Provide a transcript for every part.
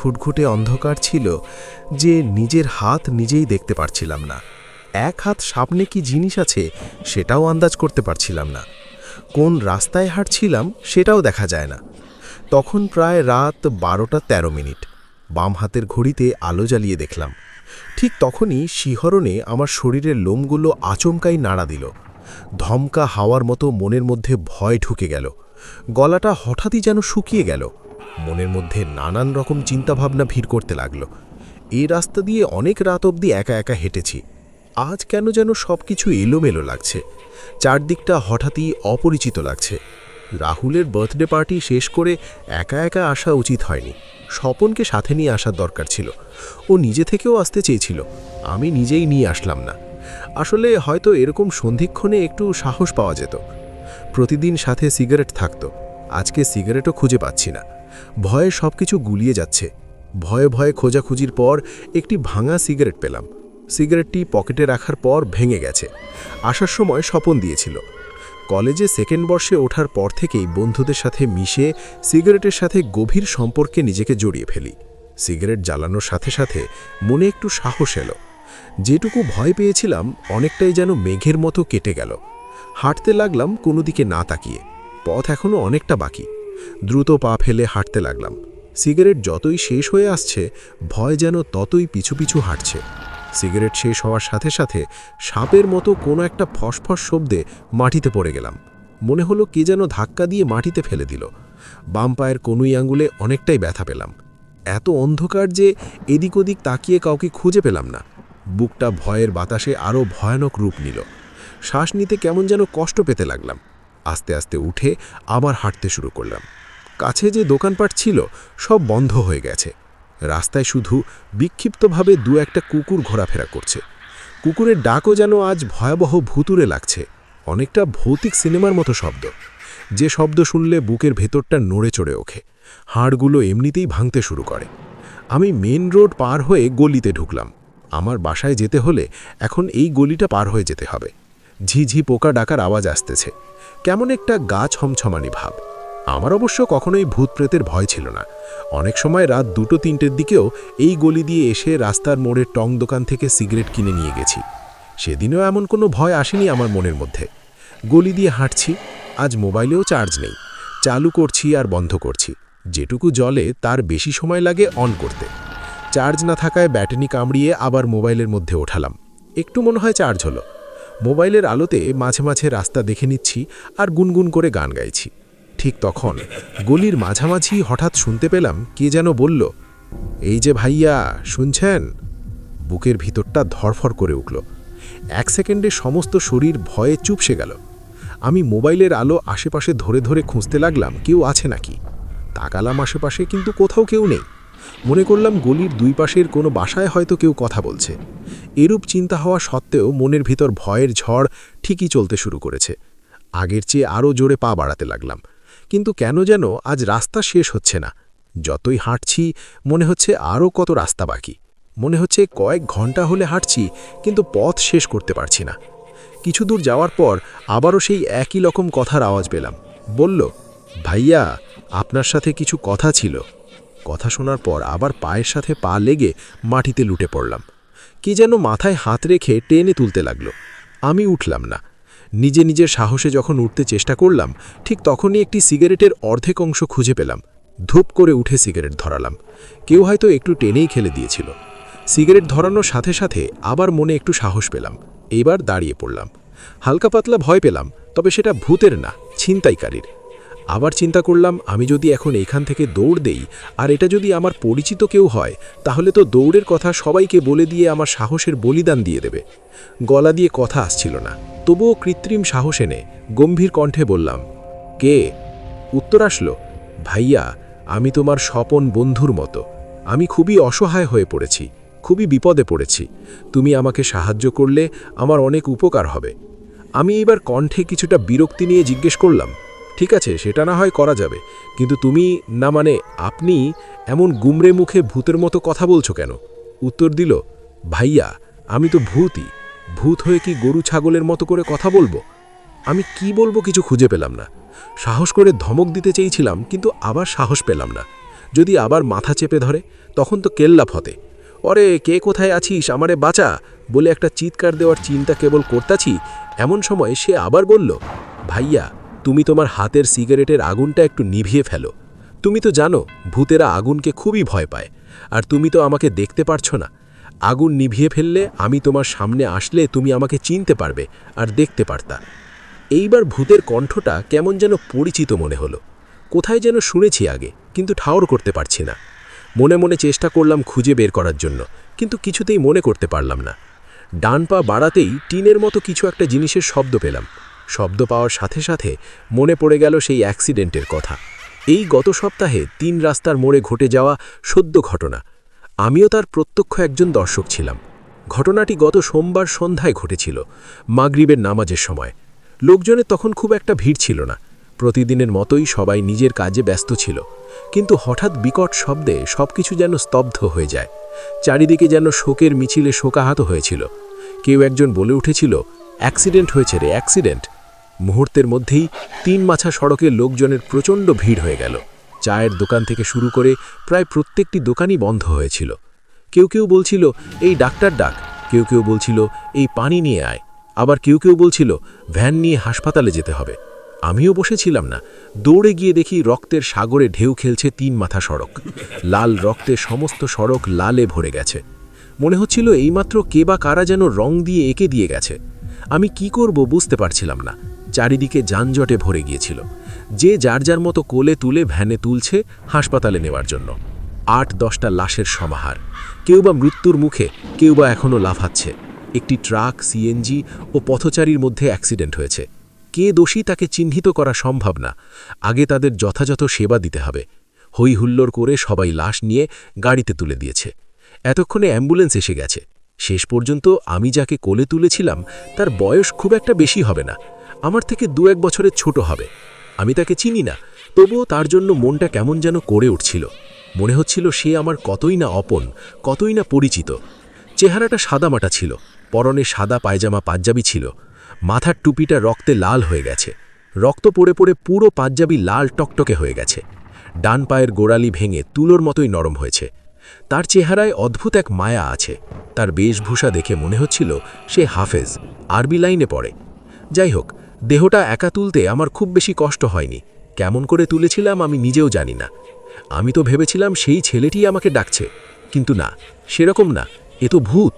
খুটখুটে অন্ধকার ছিল যে নিজের হাত নিজেই দেখতে পারছিলাম না। এক হাত সামনে কি জিনিস আছে সেটাও আন্দাজ করতে পারছিলাম না। কোন রাস্তায় হাঁটছিলাম সেটাও দেখা যায় না। তখন প্রায় রাত বারোটা ১৩ মিনিট। বাম হাতের ঘড়িতে আলো জ্বালিয়ে দেখলাম। ঠিক তখনই শিহরণে আমার শরীরের লোমগুলো আচমকাই নাড়া দিল। ধমকা হাওয়ার মতো মনের মধ্যে ভয় ঢুকে গেল। গলাটা হঠাৎই যেন শুকিয়ে গেল। মনের মধ্যে নানান রকম চিন্তাভাবনা ভিড় করতে লাগল। এই রাস্তা দিয়ে অনেক রাত অবধি একা একা হেঁটেছি। আজ কেন যেন সব কিছু এলোমেলো লাগছে। চারদিকটা হঠাৎই অপরিচিত লাগছে। রাহুলের বার্থডে পার্টি শেষ করে একা একা আসা উচিত হয়নি। স্বপনকে সাথে নিয়ে আসার দরকার ছিল। ও নিজে থেকেও আসতে চেয়েছিল। আমি নিজেই নিয়ে আসলাম না। আসলে হয়তো এরকম সন্ধিক্ষণে একটু সাহস পাওয়া যেত। প্রতিদিন সাথে সিগারেট থাকতো। আজকে সিগারেটও খুঁজে পাচ্ছি না। ভয়ে সব কিছু গুলিয়ে যাচ্ছে। ভয়ে ভয়ে খোঁজাখুঁজির পর একটি ভাঙা সিগারেট পেলাম। সিগারেটটি পকেটে রাখার পর ভেঙে গেছে। আসার সময় স্বপন দিয়েছিল। কলেজে সেকেন্ড বর্ষে ওঠার পর থেকেই বন্ধুদের সাথে মিশে সিগারেটের সাথে গভীর সম্পর্কে নিজেকে জড়িয়ে ফেলি। সিগারেট জ্বালানোর সাথে সাথে মনে একটু সাহস এলো। যেটুকু ভয় পেয়েছিলাম, অনেকটাই যেন মেঘের মতো কেটে গেল। হাঁটতে লাগলাম কোনো দিকে না তাকিয়ে। পথ এখনও অনেকটা বাকি। দ্রুত পা ফেলে হাঁটতে লাগলাম। সিগারেট যতই শেষ হয়ে আসছে, ভয় যেন ততই পিছু পিছু হাঁটছে। সিগারেট শেষ হওয়ার সাথে সাথে সাপের মতো কোনো একটা ফসফস শব্দে মাটিতে পড়ে গেলাম। মনে হলো কে যেন ধাক্কা দিয়ে মাটিতে ফেলে দিল। বাম পায়ের কনুই আঙ্গুলে অনেকটাই ব্যথা পেলাম। এত অন্ধকার যে এদিক ওদিক তাকিয়ে কাউকে খুঁজে পেলাম না। বুকটা ভয়ের বাতাসে আরও ভয়ানক রূপ নিল। শ্বাস নিতে কেমন যেন কষ্ট পেতে লাগলাম। আস্তে আস্তে উঠে আবার হাঁটতে শুরু করলাম। কাছে যে দোকানপাট ছিল, সব বন্ধ হয়ে গেছে। রাস্তায় শুধু বিক্ষিপ্তভাবে দু একটা কুকুর ঘোরাফেরা করছে। কুকুরের ডাকও যেন আজ ভয়াবহ ভুতুরে লাগছে, অনেকটা ভৌতিক সিনেমার মতো শব্দ। যে শব্দ শুনলে বুকের ভেতরটা নড়ে চড়ে ওঠে, হাড়গুলো এমনিতেই ভাঙতে শুরু করে। আমি মেন রোড পার হয়ে গলিতে ঢুকলাম। আমার বাসায় যেতে হলে এখন এই গলিটা পার হয়ে যেতে হবে। ঝিঝি পোকা ডাকার আওয়াজ আসতেছে। কেমন একটা গা ছমছমানি ভাব। আমার অবশ্য কখনোই ভূত প্রেতের ভয় ছিল না। অনেক সময় রাত দুটো তিনটের দিকেও এই গলি দিয়ে এসে রাস্তার মোড়ের টং দোকান থেকে সিগারেট কিনে নিয়ে গেছি। সেদিনও এমন কোনো ভয় আসেনি আমার মনের মধ্যে। গলি দিয়ে হাঁটছি, আজ মোবাইলেও চার্জ নেই। চালু করছি আর বন্ধ করছি। যেটুকু জলে তার বেশি সময় লাগে অন করতে। চার্জ না থাকায় ব্যাটারি কামড়িয়ে আবার মোবাইলের মধ্যে ওঠালাম। একটু মনে হয় চার্জ হলো। মোবাইলের আলোতে মাঝে মাঝে রাস্তা দেখে নিচ্ছি আর গুনগুন করে গান গাইছি। ঠিক তখন গলির মাঝামাঝি হঠাৎ শুনতে পেলাম কে যেন বলল, এই যে ভাইয়া, শুনছেন? বুকের ভিতরটা ধরফর করে উঠল। এক সেকেন্ডে সমস্ত শরীর ভয়ে চুপসে গেল। আমি মোবাইলের আলো আশেপাশে ধরে ধরে খুঁজতে লাগলাম, কেউ আছে নাকি? তাকালাম আশেপাশে, কিন্তু কোথাও কেউ নেই। মনে করলাম গলির দুই পাশের কোনো বাসায় হয়তো কেউ কথা বলছে। এরূপ চিন্তা হওয়া সত্ত্বেও মনের ভিতর ভয়ের ঝড় ঠিকই চলতে শুরু করেছে। আগের চেয়ে আরও জোরে পা বাড়াতে লাগলাম। কিন্তু কেন যেন আজ রাস্তা শেষ হচ্ছে না। যতই হাঁটছি, মনে হচ্ছে আরও কত রাস্তা বাকি। মনে হচ্ছে কয়েক ঘণ্টা হলে হাঁটছি, কিন্তু পথ শেষ করতে পারছি না। কিছু দূর যাওয়ার পর আবারও সেই একই রকম কথার আওয়াজ পেলাম। বলল, ভাইয়া, আপনার সাথে কিছু কথা ছিল। কথা শোনার পর আবার পায়ের সাথে পা লেগে মাটিতে লুটে পড়লাম। কি যেন মাথায় হাত রেখে টেনে তুলতে লাগল। আমি উঠলাম না। নিজে নিজের সাহসে যখন উঠতে চেষ্টা করলাম, ঠিক তখনই একটি সিগারেটের অর্ধেক অংশ খুঁজে পেলাম। ধূপ করে উঠে সিগারেট ধরালাম। কেউ হয়তো একটু টেনেই খেলে দিয়েছিল। সিগারেট ধরানোর সাথে সাথে আবার মনে একটু সাহস পেলাম। এইবার দাঁড়িয়ে পড়লাম। হালকা পাতলা ভয় পেলাম, তবে সেটা ভূতের না, ছিনতাইকারীর। আবার চিন্তা করলাম, আমি যদি এখন এখান থেকে দৌড় দেই, আর এটা যদি আমার পরিচিত কেউ হয়, তাহলে তো দৌড়ের কথা সবাইকে বলে দিয়ে আমার সাহসের বলিদান দিয়ে দেবে। গলা দিয়ে কথা আসছিল না। তবুও কৃত্রিম সাহস এনে গম্ভীর কণ্ঠে বললাম, কে? উত্তর আসলো, ভাইয়া, আমি তোমার স্বপন বন্ধুর মতো। আমি খুবই অসহায় হয়ে পড়েছি, খুবই বিপদে পড়েছি। তুমি আমাকে সাহায্য করলে আমার অনেক উপকার হবে। আমি এবার কণ্ঠে কিছুটা বিরক্তি নিয়ে জিজ্ঞেস করলাম ঠিক আছে, সেটা না হয় করা যাবে। কিন্তু তুমি, না মানে আপনি এমন গুমরে মুখে ভূতের মতো কথা বলছো কেন? উত্তর দিল, ভাইয়া, আমি তো ভূতই। ভূত হয়ে কি গরু ছাগলের মতো করে কথা বলব? আমি কি বলব কিছু খুঁজে পেলাম না। সাহস করে ধমক দিতে চেয়েছিলাম, কিন্তু আবার সাহস পেলাম না। যদি আবার মাথা চেপে ধরে, তখন তো কেল্লা ফতে। অরে, কে কোথায় আছিস? আমারে বাঁচা! বলে একটা চিৎকার দেওয়ার চিন্তা কেবল করতাছি, এমন সময় সে আবার বলল, ভাইয়া তুমি তোমার হাতের সিগারেটের আগুনটা একটু নিভিয়ে ফেলো। তুমি তো জানো, ভূতেরা আগুনকে খুবই ভয় পায়, আর তুমি তো আমাকে দেখতে পারছ না। আগুন নিভিয়ে ফেললে আমি তোমার সামনে আসলে তুমি আমাকে চিনতে পারবে আর দেখতে পারতা। এইবার ভূতের কণ্ঠটা কেমন যেন পরিচিত মনে হলো। কোথায় যেন শুনেছি আগে, কিন্তু ঠাওর করতে পারছি না। মনে মনে চেষ্টা করলাম খুঁজে বের করার জন্য, কিন্তু কিছুতেই মনে করতে পারলাম না। ডান পা বাড়াতেই টিনের মতো কিছু একটা জিনিসের শব্দ পেলাম। শব্দ পাওয়ার সাথে সাথে মনে পড়ে গেল সেই অ্যাক্সিডেন্টের কথা। এই গত সপ্তাহে তিন রাস্তার মোড়ে ঘটে যাওয়া সদ্য ঘটনা। আমিও তার প্রত্যক্ষ একজন দর্শক ছিলাম। ঘটনাটি গত সোমবার সন্ধ্যায় ঘটেছিল, মাগরিবের নামাজের সময়। লোকজনের তখন খুব একটা ভিড় ছিল না। প্রতিদিনের মতোই সবাই নিজের কাজে ব্যস্ত ছিল। কিন্তু হঠাৎ বিকট শব্দে সবকিছু যেন স্তব্ধ হয়ে যায়। চারিদিকে যেন শোকের মিছিলে শোকাহাত হয়েছিল। কেউ একজন বলে উঠেছিল, অ্যাক্সিডেন্ট হয়েছে রে, অ্যাক্সিডেন্ট। মুহূর্তের মধ্যেই তিন মাছা সড়কে লোকজনের প্রচণ্ড ভিড় হয়ে গেল। চায়ের দোকান থেকে শুরু করে প্রায় প্রত্যেকটি দোকানই বন্ধ হয়েছিল। কেউ কেউ বলছিল, এই ডাক্তার ডাক। কেউ কেউ বলছিল, এই পানি নিয়ে আয়। আবার কেউ কেউ বলছিল, ভ্যান নিয়ে হাসপাতালে যেতে হবে। আমিও বসেছিলাম না। দৌড়ে গিয়ে দেখি রক্তের সাগরে ঢেউ খেলছে তিন মাথা সড়ক। লাল রক্তে সমস্ত সড়ক লালে ভরে গেছে। মনে হচ্ছিল এইমাত্র কে বা কারা যেন রং দিয়ে এঁকে দিয়ে গেছে। আমি কি করব বুঝতে পারছিলাম না। চারিদিকে যানজটে ভরে গিয়েছিল। যে যার যার মতো কোলে তুলে ভ্যানে তুলছে হাসপাতালে নেওয়ার জন্য। আট দশটা লাশের সমাহার। কেউ বা মৃত্যুর মুখে, কেউ বা এখনও লাফাচ্ছে। একটি ট্রাক সিএনজি ও পথচারীর মধ্যে অ্যাক্সিডেন্ট হয়েছে। কে দোষী তাকে চিহ্নিত করা সম্ভব না। আগে তাদের যথাযথ সেবা দিতে হবে। হই হুল্লোড় করে সবাই লাশ নিয়ে গাড়িতে তুলে দিয়েছে। এতক্ষণে অ্যাম্বুলেন্স এসে গেছে। শেষ পর্যন্ত আমি যাকে কোলে তুলেছিলাম, তার বয়স খুব একটা বেশি হবে না। আমার থেকে দু এক বছরের ছোট হবে। আমি তাকে চিনি না, তবুও তার জন্য মনটা কেমন যেন করে উঠছিল। মনে হচ্ছিল সে আমার কতই না অপন, কতই না পরিচিত। চেহারাটা সাদামাটা ছিল, পরনে সাদা পায়জামা পাঞ্জাবি ছিল। মাথার টুপিটা রক্তে লাল হয়ে গেছে। রক্ত পড়ে পড়ে পুরো পাঞ্জাবি লাল টকটকে হয়ে গেছে। ডান পায়ের গোড়ালি ভেঙে তুলোর মতোই নরম হয়েছে। তার চেহারায় অদ্ভুত এক মায়া আছে। তার বেশভূষা দেখে মনে হচ্ছিল সে হাফেজ, আরবি লাইনে পড়ে। যাই হোক দেহটা একা তুলতে আমার খুব বেশি কষ্ট হয়নি। কেমন করে তুলেছিলাম আমি নিজেও জানি না। আমি তো ভেবেছিলাম সেই ছেলেটি আমাকে ডাকছে, কিন্তু না, সেরকম না, এ তো ভূত।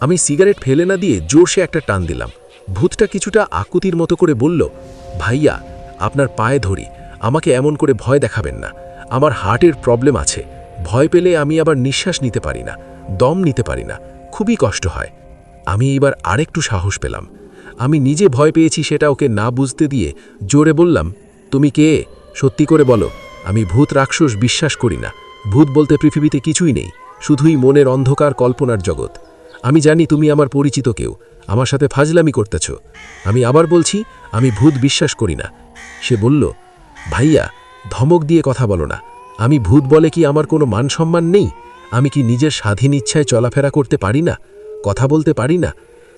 আমি সিগারেট ফেলে না দিয়ে জোরসে একটা টান দিলাম। ভূতটা কিছুটা আকুতির মতো করে বলল, ভাইয়া, আপনার পায়ে ধরি, আমাকে এমন করে ভয় দেখাবেন না। আমার হার্টের প্রবলেম আছে। ভয় পেলে আমি আবার নিঃশ্বাস নিতে পারি না, দম নিতে পারি না। খুবই কষ্ট হয়। আমি এবার আরেকটু সাহস পেলাম। আমি নিজে ভয় পেয়েছি সেটা ওকে না বুঝতে দিয়ে জোরে বললাম, তুমি কে? সত্যি করে বলো, আমি ভূত রাক্ষস বিশ্বাস করি না। ভূত বলতে পৃথিবীতে কিছুই নেই, শুধুই মনের অন্ধকার কল্পনার জগৎ। আমি জানি তুমি আমার পরিচিত কেউ, আমার সাথে ফাজলামি করতেছ। আমি আবার বলছি, আমি ভূত বিশ্বাস করি না। সে বলল, ভাইয়া, ধমক দিয়ে কথা বলো না। আমি ভূত বলে কি আমার কোনো মান সম্মান নেই? আমি কি নিজের স্বাধীন ইচ্ছায় চলাফেরা করতে পারি না? কথা বলতে পারি না?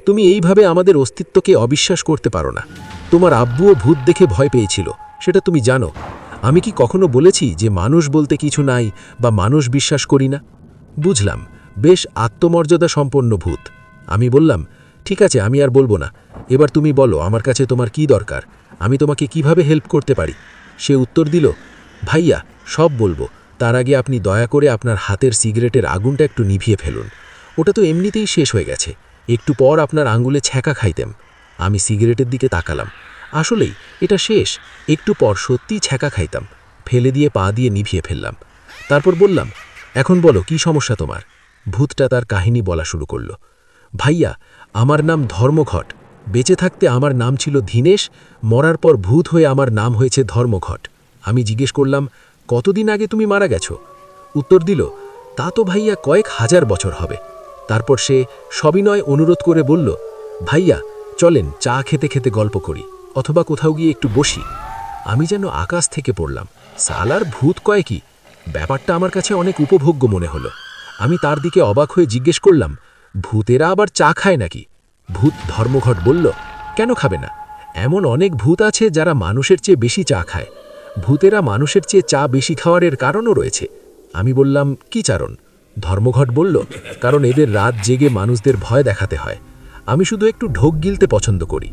তুমি এইভাবে আমাদের অস্তিত্বকে অবিশ্বাস করতে পারো না। তোমার আব্বুও ভূত দেখে ভয় পেয়েছিল, সেটা তুমি জানো। আমি কি কখনো বলেছি যে মানুষ বলতে কিছু নাই বা মানুষ বিশ্বাস করি না? বুঝলাম, বেশ আত্মমর্যাদা সম্পন্ন ভূত। আমি বললাম, ঠিক আছে, আমি আর বলব না। এবার তুমি বলো, আমার কাছে তোমার কি দরকার? আমি তোমাকে কীভাবে হেল্প করতে পারি? সে উত্তর দিল, ভাইয়া, সব বলব। তার আগে আপনি দয়া করে আপনার হাতের সিগারেটের আগুনটা একটু নিভিয়ে ফেলুন। ওটা তো এমনিতেই শেষ হয়ে গেছে। একটু পর আপনার আঙ্গুলে ছ্যাঁকা খাইতেম। আমি সিগারেটের দিকে তাকালাম। আসলেই, এটা শেষ। একটু পর সত্যিই ছ্যাঁকা খাইতাম। ফেলে দিয়ে পা দিয়ে নিভিয়ে ফেললাম। তারপর বললাম, এখন বলো, কি সমস্যা তোমার? ভূতটা তার কাহিনী বলা শুরু করল। ভাইয়া, আমার নাম ধর্মঘট। বেঁচে থাকতে আমার নাম ছিল ধীনেশ, মরার পর ভূত হয়ে আমার নাম হয়েছে ধর্মঘট। আমি জিজ্ঞেস করলাম, কতদিন আগে তুমি মারা গেছো? উত্তর দিল, তা তো ভাইয়া কয়েক হাজার বছর হবে। তারপর সে সবিনয় অনুরোধ করে বলল, ভাইয়া, চলেন চা খেতে খেতে গল্প করি, অথবা কোথাও গিয়ে একটু বসি। আমি যেন আকাশ থেকে পড়লাম। সালার ভূত কয় ব্যাপারটা আমার কাছে অনেক উপভোগ্য মনে হলো। আমি তার দিকে অবাক হয়ে জিজ্ঞেস করলাম, ভূতেরা আবার চা খায় নাকি? ভূত ধর্মঘট বলল, কেন খাবে না? এমন অনেক ভূত আছে যারা মানুষের চেয়ে বেশি চা খায়। ভূতেরা মানুষের চেয়ে চা বেশি খাওয়ারের কারণও রয়েছে। আমি বললাম, কি চারণ? ধর্মঘট বলল, কারণ এদের রাত জেগে মানুষদের ভয় দেখাতে হয়। আমি শুধু একটু ঢোক গিলতে পছন্দ করি।